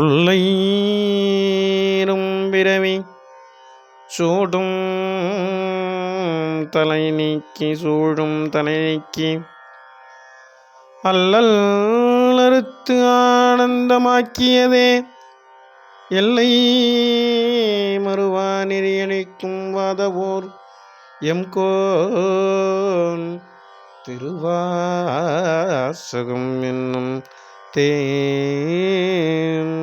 தொல்லையிரும் பிறவி சூடும் தலை நீக்கி சூழும் தலை நீக்கி. அல்லல் அறுத்து ஆனந்தமாக்கியதே எல்லை மறுவா நெறியணிக்கும் வாதவோர் எம்கோன் திருவாசகம் என்னும் தேன்.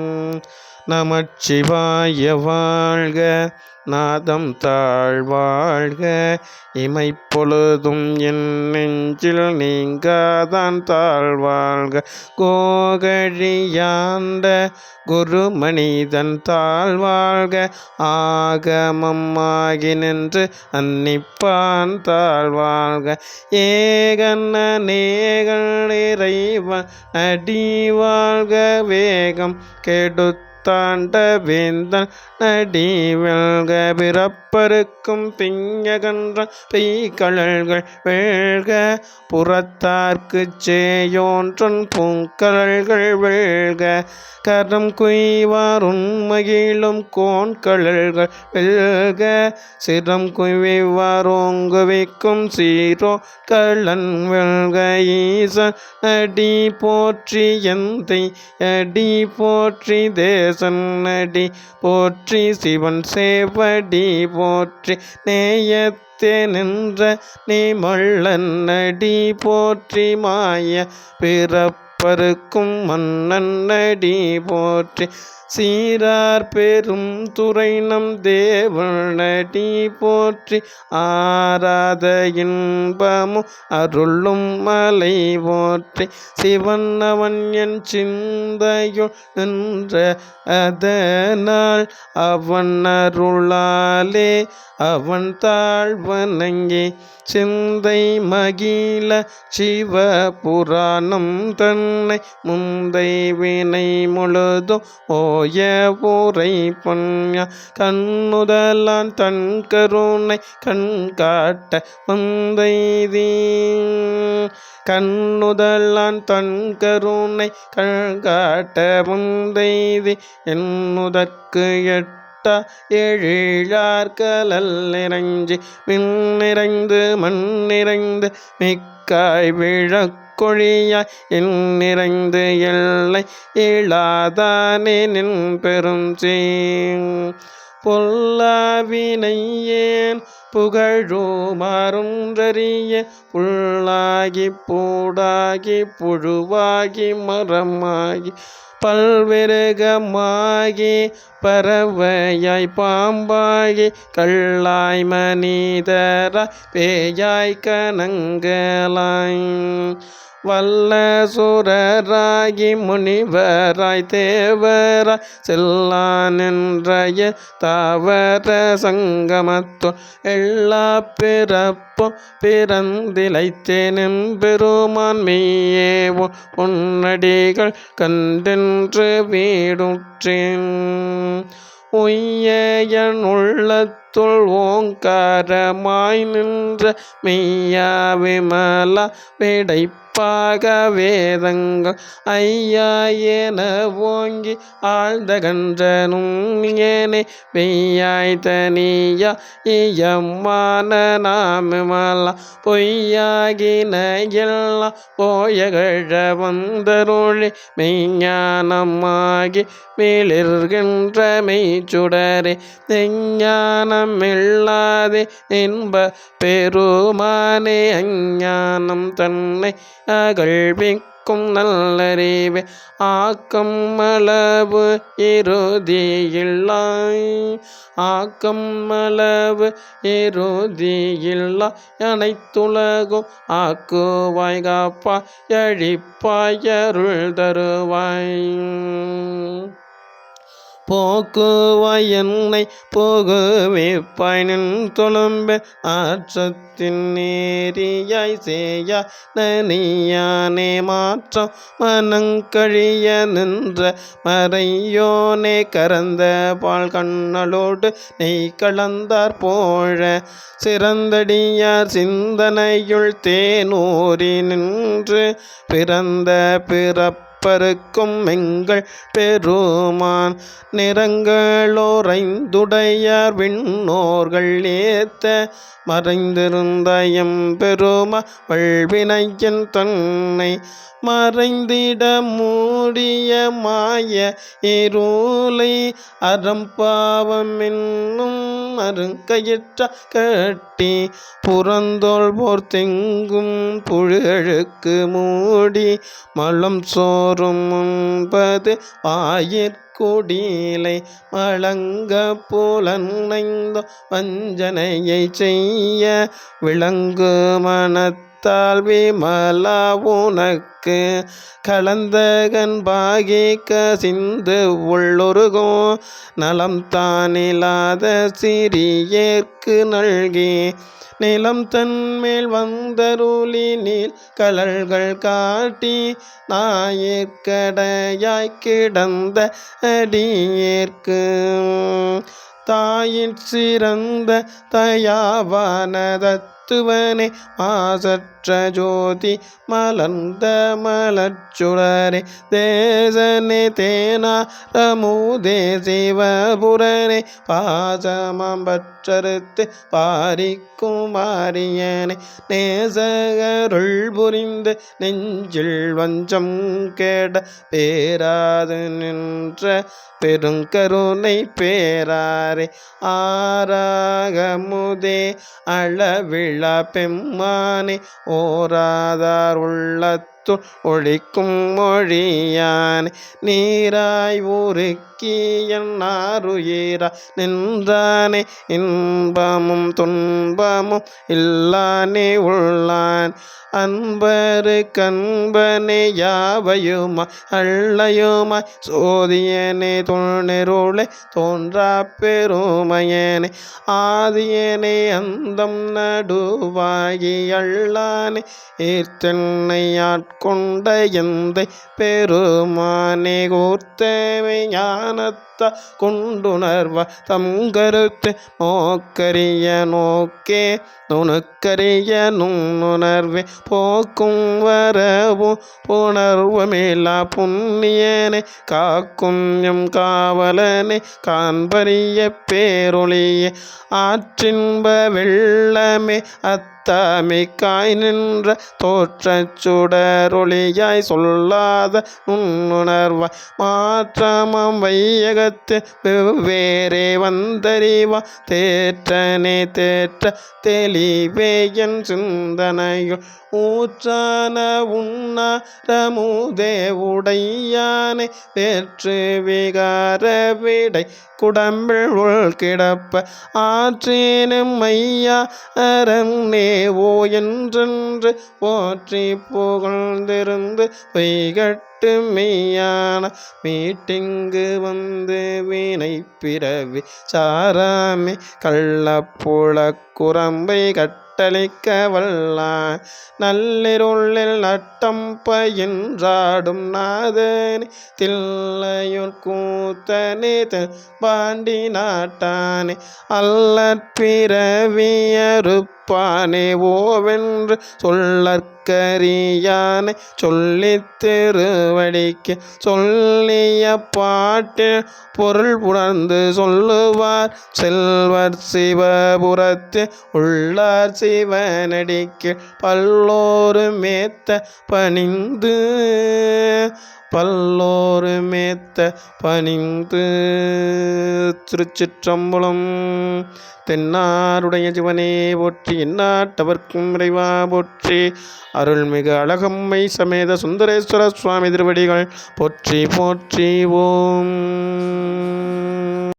நமச்சிவாய வாழ்க நாதம் தாழ்வாழ்க. இமைப்பொழுதும் என் நெஞ்சில் நீங்காதான் தாழ்வாழ்க. கோகழியாண்ட குரு மனிதன் தாழ்வாழ்க. ஆகமம் நின்று அன்னிப்பான் தாழ்வாழ்க. ஏகன்ன நேகள் இறைவன் அடி வாழ்க வேகம் கெடுத்து தாண்ட வேந்தன் நடி வெல்க பிறப்பருக்கும் திங்ககன்ற பெய்கழல்கள் வெல்க புறத்தார்க்கு சேயோன்றன் பூங்கழல்கள் வெல்க கரம் குய்வார் உண்மையிலும் கோண்கழல்கள் வெல்க சிரம் குய்வார் ஓங்குவிக்கும் சீரோ கள்ளன் வெல்க ஈசன் அடி போற்றி எந்தை அடி போற்றி தேச சன்னடி போற்றி சிவன் சேவடி போற்றி நேயத்தே நின்ற நீ மள்ளன் போற்றி மாய பிறப்பு மன்னன் மன்னன்னடி போற்றி. சீரார் பெரும் துறை நம் தேவனடி போற்றி. ஆராத இன்பமும் அருளும் மலை போற்றி. சிவன் அவன் என் சிந்தையுள் நின்ற அதனால் அவன் அருளாலே அவன் தாழ்வணங்கே. சிந்தை மகிழ சிவ புராணம் தன் முன்னை முந்தை வினை முழுதும் ஓய ஊரை பொன்யா. கண்ணுதலான் தன் கருணை கண் காட்ட முந்தைதீ கண்ணுதலான் தன் கருணை கண் காட்ட முந்தைதி என்னுதற்கு எட்ட எழிலார்கலல் நிறைஞ்சி விண் நிறைந்து மண் நிறைந்து மிக்காய் விழக்கொழியாய் என் நிறைந்து எல்லை இழாதானே நின் பெரும் பொல்லாவினையேன் பொல்லாவினை ஏன் புகழுமாறுன்றறிய புல்லாகி பூடாகி புழுவாகி மரமாகி பல்விருகமாகி பறவையாய் பாம்பாகி கள்ளாய் மனிதராய் பேயாய் கனங்களாய். வல்ல சுரராகி முனிவராய் தேவராய் செல்லா நின்றைய தாவர சங்கமத்தோ எல்லா பிறப்பும் பிறந்திலைத்தேனும் பெருமான் மெய்யேவோ உன்னடிகள் கண்டென்று வீடுற்றேன். உய்யன் உள்ளத்துள் ஓங்காரமாய் நின்ற மெய்யா விமலா விடைப்பாக வேதங்கள். ஐயா என ஓங்கி ஆழ்ந்த கன்றனும் ஏனே வெய்யாய் தனியா இயம்மான நாமமலா. பொய்யாகின எல்லாம் போயகழ வந்தருளி மெய்ஞானமாகி மிளிர்கின்ற மெய்ச்சுடரே. நெஞ்ஞானம் இல்லாதே என்ப பெருமானே அஞ்ஞானம் தன்னை அகழ்விக்கும் நல்லறிவே ஆக்கம் அளவு இறுதியில்லாய் ஆக்கம் அளவு இறுதியில்லா அனைத்துலகும் ஆக்குவாய் காப்பாய் அழிப்பாய் அருள் தருவாய். போக்குவாய் என்னை போகுவிப்பாய் நின் தொழும்ப. ஆற்றத்தின் நேரியாய் செய்யா நனியானே மாற்றம் மனங்கழிய நின்ற மறையோனே. கரந்த பால் கண்ணலோடு நெய் கலந்தார் போழ சிறந்தடியார் சிந்தனையுள் தேனூரி நின்று பிறந்த பிறப்பு பருக்கும் எங்கள் பெருமான். நிறங்களோரைந்துடையார் விண்ணோர்கள் ஏத்த மறைந்திருந்த எம் பெருமா வல்வினையன் தன்னை மறைந்திட மூடிய மாய இருளை அறம்பாவம் என்னும் அருங்கயிற்ற கட்டி புறந்தோல் போர் தெங்கும் புழுகளுக்கு மூடி மலம் சோர் முன்பது வாயிற்குடிலை மழங்க புலனைந்தோ வஞ்சனையை செய்ய விளங்கு மனத் மனத்தால் விமலா உனக்கு கலந்தகன் பாகி கசிந்து உள்ளொருகும் நலம் தானில்லாத சிறியேற்கு நல்கி நிலம் தன்மேல் வந்தருளி நீல் கலல்கள் காட்டி நாயிற்கடையாய் கிடந்த அடியேற்கு. தாயின் சிறந்த தயாவானதத் மாத்துவனே மாசற்ற ஜோதி மலர்ந்த மலச்சுடரே தேசனே தேனாரமுதே சிவபுரனே பாசமாம் பற்றறுத்து பாரிக்கும் நேசகருள் புரிந்து நெஞ்சில் வஞ்சம் கேட பேராது நின்ற பெருங்கருணை பேராரே ஆராகமுதே அளவில் அளவிழா பெம்மானே ஓராதார் உள்ளத்துள் ஒழிக்கும் மொழியான். நீராய் உருக்கி என்னாருயிரா? நின்றானே இன்பமும் துன்பமும் இல்லானே உள்ளான். அன்பரு கண்பனே யாவையுமா? அள்ளையுமா சோதியனே தொழிலுளே தோன்றா பெருமையனே. ஆதியனே அந்தம் நடுவாகி அள்ளானே ஈர்த்தென்னை ஆட்கொண்ட எந்தை பெருமானே கூர்த்தவை ஞானத்த கொண்டுணர்வ தம் கருத்து நோக்கரிய நோக்கே நுணுக்கரிய நுண்ணுணர்வே போக்கும் வரவும் புணர்வுமில்லா புண்ணியனே காக்கும் எம் காவலனே காண்பரிய பேரொளியே ஆற்றின்ப நின்ற தோற்றச் சுடரொளியாய் சொல்லாத நுண்ணுணர்வாய் மாற்றமாம் வையகத்து வெவ்வேறே வந்தறிவா தேற்றனே தேற்ற தெளிவே என் சிந்தனையுள் ஊற்றான உண்ணாரமுதே உடையானே வேற்று விகார விடை குடம்பில் உள் கிடப்ப ஆற்றேனும் ஐயா அரண்ணே தேவோ என்றென்று போற்றி புகழ்ந்திருந்து பொய்கட்டு மெய்யான மீட்டிங்கு வந்து வினை பிறவி சாராமே கள்ளப்புழக் குரம்பை கட்டு கட்டளிக்க வல்லான் நள்ளிருளில் நட்டம் பயின்றாடும் நாதனி தில்லையுள் கூத்தனே பாண்டி நாட்டானே. அல்லற்பிறவியறுப்பானே ஓவென்று சொல்லற்கரியானை சொல்லி திருவடிக்கு சொல்லிய பாட்டில் பொருள் உணர்ந்து சொல்லுவார். செல்வர் சிவபுரத்து உள்ளார் சிவனடிக்கு பல்லோரு மேத்த பணிந்து பல்லோரு மேத்த பணிந்து. திருச்சிற்றம்பலம் தென்னாருடைய சிவனே போற்றி எந்நாட்டவர்க்கும் இறைவா போற்றி. அருள்மிகு அழகம்மை சமேத சுந்தரேஸ்வர சுவாமி திருவடிகள் போற்றி போற்றி ஓம்.